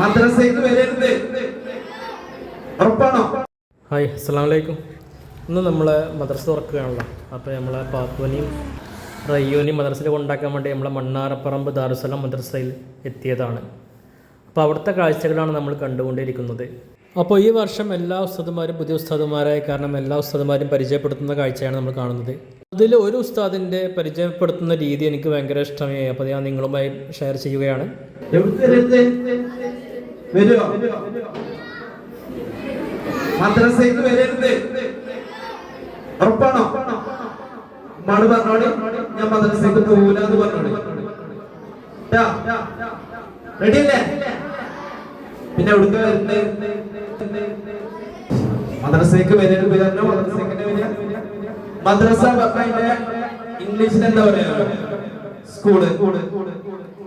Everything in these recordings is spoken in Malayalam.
മദ്രസയ്ക്ക് വരരുത്. ഉറപ്പാണോ? ഹായ് അസ്സാം വലൈക്കും ഇന്ന് നമ്മൾ മദ്രസ തുറക്കുകയാണല്ലോ. അപ്പോൾ നമ്മളെ പാപ്പുവിനെയും റയ്യോനെയും മദ്രസയിൽ കൊണ്ടാക്കാൻ വേണ്ടി നമ്മളെ മണ്ണാറപ്പറമ്പ് ദാറുസലാം മദ്രസയിൽ എത്തിയതാണ്. അപ്പോൾ അവിടുത്തെ കാഴ്ചകളാണ് നമ്മൾ കണ്ടുകൊണ്ടിരിക്കുന്നത്. അപ്പോൾ ഈ വർഷം എല്ലാ ഉസ്താദുമാരും പുതിയ ഉസ്താദുമാരായ കാരണം എല്ലാ ഉസ്താദുമാരും പരിചയപ്പെടുത്തുന്ന കാഴ്ചയാണ് നമ്മൾ കാണുന്നത്. അതിൽ ഒരു ഉസ്താദിന്റെ പരിചയപ്പെടുത്തുന്ന രീതി എനിക്ക് ഭയങ്കര ഇഷ്ടമായി. അപ്പോൾ ഞാൻ നിങ്ങളുമായി ഷെയർ ചെയ്യുകയാണ്. വരുമോ മദ്രസയിൽ വരരുത്. ഉറപ്പാണോ? ഉമ്മാട് പറഞ്ഞോടി ഞാൻ മദ്രസയ്ക്ക് പോകൂല എന്ന് റെഡി അല്ലേ പിന്നെ വരുന്നത് മദ്രസയ്ക്ക് വരരുത് തന്നെ മദ്രസയ്ക്ക് മദ്രസ പറഞ്ഞതിന്റെ ഇംഗ്ലീഷിൽ എന്താ പറയാ? സ്കൂൾ.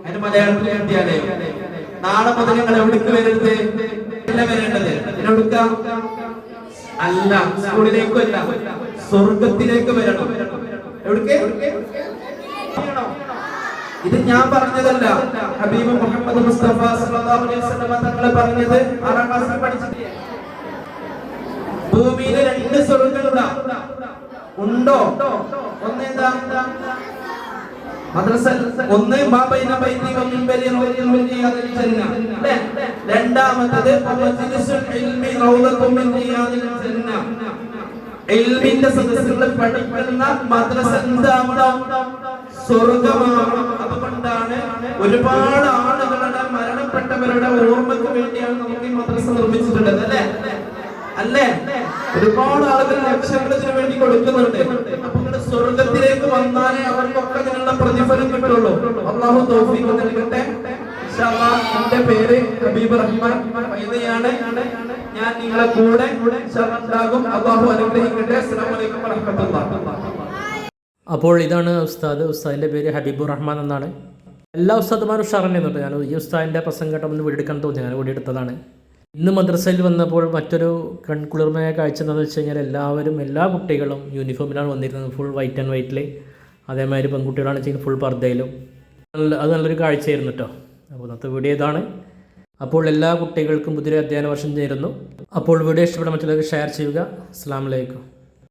അതിന് മലയാളത്തിൽ എഴുതിയാലേ നാളെ മുതൽ ഞങ്ങൾ എവിടേക്ക് വരരുത്? അല്ല വരേണ്ടത്? എവിടുക്ക അല്ല സ്കൂളിലേക്ക് അല്ല സ്വർഗത്തിലേക്ക് വരണം. എവിടേക്ക്? ഇത് ഞാൻ പറഞ്ഞതല്ല. ഹബീബ് മുഹമ്മദ് മുസ്തഫ സല്ലല്ലാഹു അലൈഹി വസല്ലം തങ്ങൾ പറഞ്ഞത് ആറാം ക്ലാസ്സിൽ പഠിച്ചിട്ടില്ല? ഭൂമിയിൽ രണ്ട് സ്വർഗങ്ങളുണ്ടാ ഉണ്ടോ? ഒന്നേതാ ജന്ന. അല്ലേ? രണ്ടാമത്തേത് ഇൽമിന്റെ സദസ്സുകളിൽ പഠിക്കുന്ന മദ്രസ എന്താവണം സ്വർഗമാവണം അതുകൊണ്ടാണ് ഒരുപാട് ആളുകളുടെ മരണപ്പെട്ടവരുടെ ഓർമ്മയ്ക്ക് വേണ്ടിയാണ് നമുക്ക് ഈ മദ്രസ നിർമ്മിച്ചിട്ടുള്ളത് അല്ലേ? അല്ലേ? ഒരുപാട് ആളുകൾ ലക്ഷങ്ങൾ ഇതിനു വേണ്ടി കൊടുക്കുന്നുണ്ട്. കിട്ടുള്ളൂ അള്ളാഹു തൗഫീഖ് നൽകട്ടെ. എന്റെ പേര് ഹബീബ് റഹ്മാൻ. പൈതയാണ് ഞാൻ നിങ്ങളെ കൂടെ ഉണ്ടാകും. അള്ളാഹു അനുഗ്രഹിക്കട്ടെ. അസ്സലാമു അലൈക്കും അപ്പോൾ ഇതാണ് ഉസ്താദ്. ഉസ്താദിന്റെ പേര് ഹബീബുർ റഹ്മാൻ എന്നാണ്. എല്ലാ ഉസ്താദുമാരും ഉഷാറന്നെയുണ്ട് ഞാൻ ഈ ഉസ്താദിന്റെ പ്രസംഗം കേട്ടപ്പോൾ ഒന്ന് വീടെടുക്കാൻ തോന്നി. ഞാൻ വീടെടുത്തതാണ് ഇന്ന് മദ്രസയിൽ വന്നപ്പോൾ മറ്റൊരു കൺകുളിർമയ കാഴ്ച എന്താണെന്ന് വെച്ച് കഴിഞ്ഞാൽ എല്ലാവരും എല്ലാ കുട്ടികളും യൂണിഫോമിലാണ് വന്നിരുന്നത്. ഫുൾ വൈറ്റ് ആൻഡ് വൈറ്റിൽ അതേമാതിരി പെൺകുട്ടികളാണ് വെച്ചാൽ ഫുൾ പർദ്ദയിലും. അത് നല്ലൊരു കാഴ്ചയായിരുന്നു കേട്ടോ അപ്പോൾ ഇന്നത്തെ വീഡിയോ ഇതാണ്. അപ്പോൾ എല്ലാ കുട്ടികൾക്കും പുതിയ അധ്യയന വർഷം ചേരുന്നു അപ്പോൾ വീഡിയോ ഇഷ്ടപ്പെട്ട മറ്റുള്ളവർക്ക് ഷെയർ ചെയ്യുക. അസ്സാം വലൈക്കും